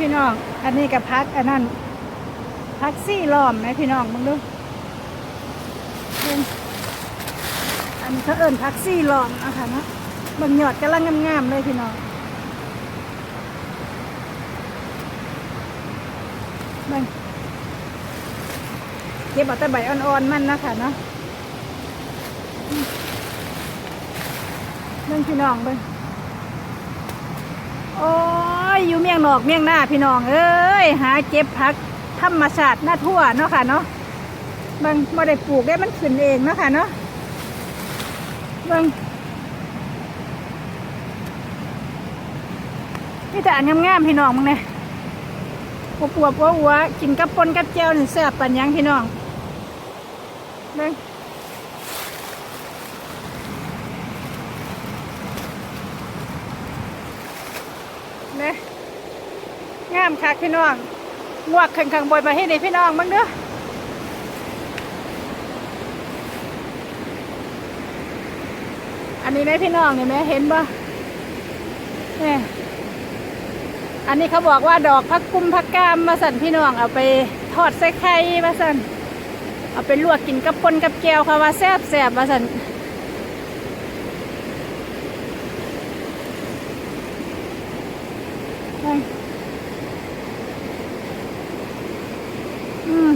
พี่น้อง อันนี้กับพักอันนั้นพักซี่ล้อมไหมพี่น้องมึงดูอันนี้เขาเอิ้นพักซี่ล้อมนะคะเนาะเบางหยอดกำลังงามๆเลยพี่น้องเบิ่งเก็บเอาแต่ใบอ่อนๆมันนะคะเนาะอืมเบิ่งพี่น้องเบิ่งโอ้ ยอยู่เมียงนอกเมียงหน้าพี่น้องเอ้ยหาเก็บผักธรรมชาติหน้าทั่วเนาะค่ะเนาะบางบ่ได้ปลูกได้มันขึ้นเองเนาะค่ะเนาะบางนี่แต่อันงามๆพี่น้องมึงเนี่ยปวบปวบๆวัวกินกับปนกับแจ่วนี่แซ่บปันยังพี่น้องเบงเนี่ย งามคักพี่น้องงวกขังขังบอยมาให้ในพี่น้องมึงเด้ออันนี้ไหมพี่น้องเห็นไหมเห็นบ่เนี่ยอันนี้เขาบอกว่าดอกพักกุ้มพักกามมาสั่นพี่น้องเอาไปทอดใส่ไข่มาสั่นเอาไปลวกกินกับปนกับแก้วค่ะว่าแซ่บแซ่บมาสั่น อืม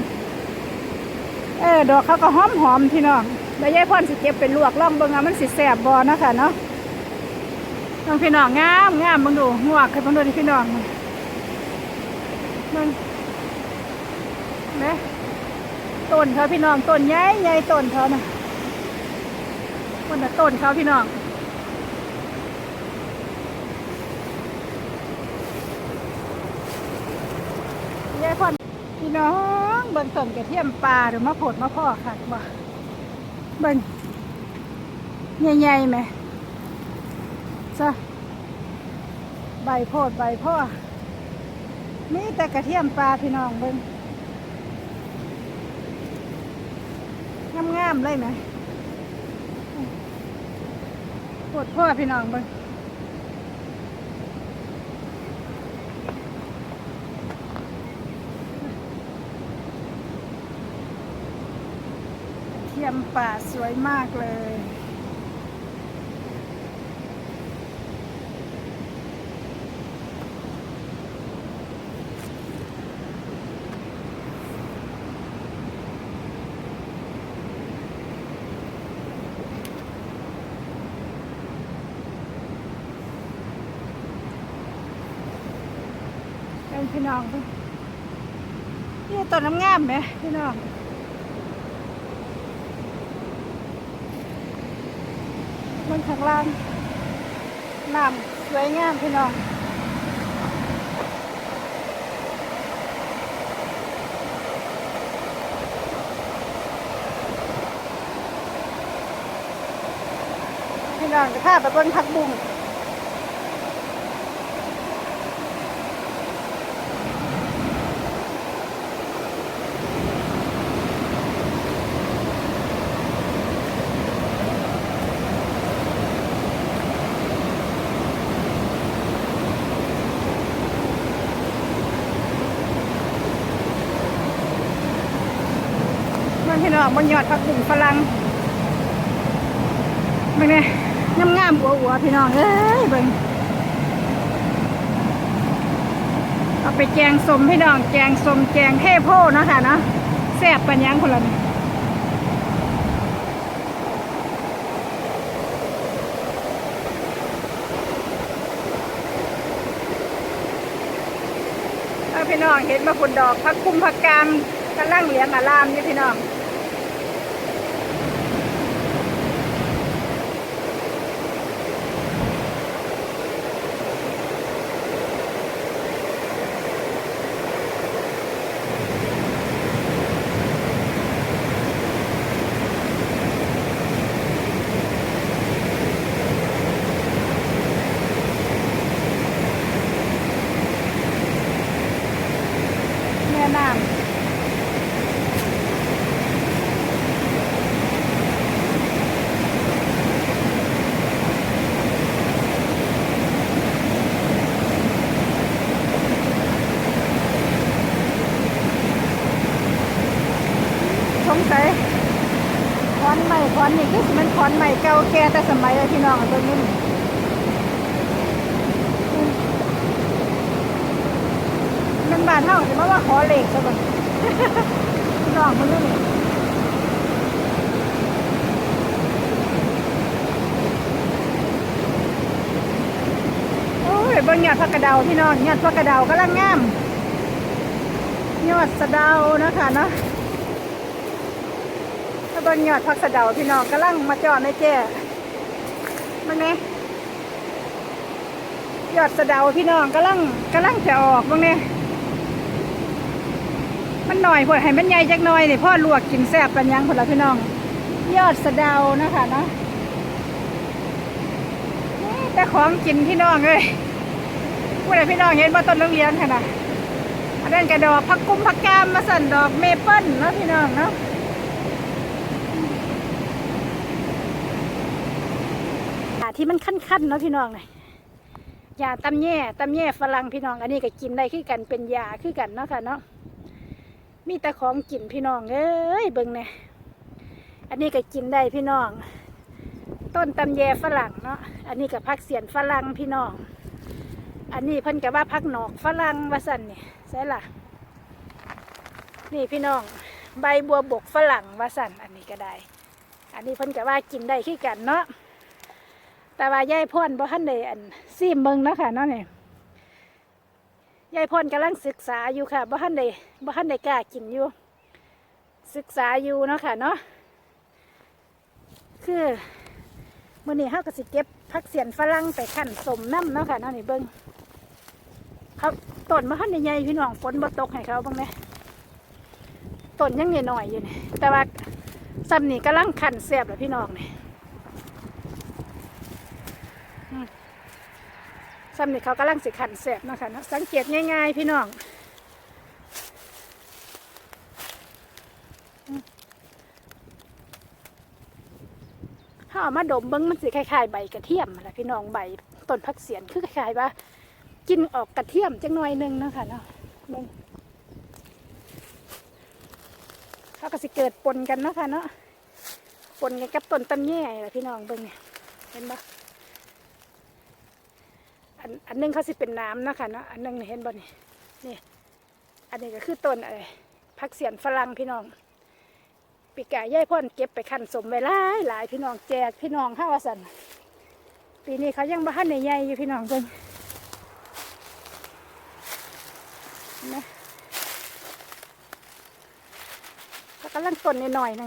เออดอกเขาก็หอมหอมพี่น้องแล้วยายพ่อนสิเก็บไปลวกล่องเบิ่งว่ามันสิแซ่บบอนะคะเนาะน้องพี่น้องงามงามบิ่งดูงวกขึ้นบิ่งดูที่พี่น้องมันเบิ่งเนะต้นเขาพี่น้องต้นใหญ่ใหญ่ต้นเขานะคนละต้นเขาพี่น้องยายพ่อนพี่น้อง เบิ่งต้นกระเทียมปลาหรือมะโพดมะพ่อค่ะบ่เบิ่งใหญ่ๆไหมจ้ะใบโพดใบพ่อมีแต่กระเทียมปลาพี่น้องเบิ่งงามๆเลยไหมโพดพ่อพี่น้องเบิ่งกระเทีย มป่าสวยมากเลย เป็นพี่น้องเพิ่นนี่ต้นน้ำงามไหมพี่น้อง มันข้างล่างน้ำสวยงามพี่น้องพี่น้องจะพาไปบนผักบุ้ง องบนยอดผักบุ้งฝรั่งเบิ่งเนี่ยงามงามๆอัวๆพี่น้องเอ้ยเบิ่งเอาไปแจงสมพี่น้องแจงสมแจงเทโพเนาะค่ะเนาะแซ่บปัญญังคนละนี่เอาพี่น้องเห็นมาคุณดอกพักคุ้มพักกามกำลังเหลียงอารามนี่พี่น้อง แม่น้ สงสัยค อนใหม่คอนนี่คือมันคอนใหม่เก่าแก่แต่สมัยเลยพี่น้องตัวนี้มันบานเท่าสิมาว่าขอเหล็กซะก่อนพี่น้องมันนี่โอ้ยบิ่งยอดผักกระเดาพี่น้องยอดผักกระเดากำลังงามยอดสะเดานะคะเนาะ เบิ่งยอดผักสะเดาพี่น้องกำลังมาจอดในแจ้มันไงยอดสะเดาพี่น้องกำลังกำลังจะออกบ้างเนี่ยมันหน่อยพอให้มันใหญ่จักหน่อยนี่พ่อลวกกินแซ่บกันยังพอละพี่น้อง ยอดสะเดานะคะเนาะแต่ของกินพี่น้องเลยผู้ใดพี่น้องเห็นว่าต้นโรงเรียนค่ะนะอันนั้นกระดอกพักกุ้มพักกามมาสั่นดอกเมเปิ้ลเนาะพี่น้องเนาะยา ที่มันขั้นๆเนาะพี่น้องเลยยาตำแย่ตำแย่ฝรั่งพี่น้อง อันนี้ก็กินได้คือกันเป็นยาคือกันเนาะค่ะเนาะมีแต่ของกินพี่น้องเอ้ยเบิ่งเนี่ยอันนี้ก็กินได้พี่น้อง ต้นตำแยฝรั่งเนาะอันนี้กับพักเสียนฝรั่งพี่น้อง อันนี้เพิ่นกับว่าพักหนอกฝรั่งว่าสันนี่ใช่ล่ะ นี่พี่น้อง ใบบัวบกฝรั่งว่าสันอันนี้ก็ได้ อันนี้เพิ่นกับว่ากินได้ขี้กันเนาะ แต่ว่ายายพ่นบ่ทันได้อันซีมเบิงเนาะค่ะเนาะนี่ยายพ่นกำลังศึกษาอยู่ค่ะบ่ทันได้บ่ทันได้กล้ากินอยู่ ศึกษาอยู่เนาะค่ะเนาะคือมื่อนี้เขาก็สิเก็บผักเสียนฝรั่งไปขั้นสมน้ำเนาะค่ะเนาะนี่เบิ้งเขาต้นมาขั้นใหญ่พี่น้องฝนบ่ตกให้เขาบ้างไหมต้นยังหน่อยๆอยู่นี่แต่ว่าซ้ำนี่กำลังขั้นเสียบแล้วพี่น้องนี่อืม ซ้ำนี่เขากำลังสิขันเสียบนะคะเนาะสังเกตง่าย ๆ พี่น้องถ้าเอามาดมเบิ้งมันสิคล้ายๆใบกระเทียมแหละพี่น้องใบต้นผักเสียนคือคล้ายๆว่า กินออกกระเทียมจังหน่อยหนึงนะคะเนาะเบิ้งเขาก็สิเกิดปนกันนะคะเนาะปนกันกับต้นตำแย่แหละพี่น้องเบิ้งเนี่ยเห็นปะ อันอันนึงเขาสิเป็นน้ำนะค่ะเนาะอันนึงเห็นบ่นี่นี่ อันนี้ก็คือต้นอะไรผักเสียนฝรั่งพี่น้องปีกายย่ายพ่อนเก็บไปขันสมไว้หลายหลายพี่น้องแจกพี่น้องห้าวสันปีนี้เขายังบ้านในใหญ่อยู่พี่น้องเพิ่นเห็นะเขากำลังต้นนิดหน่อยนะ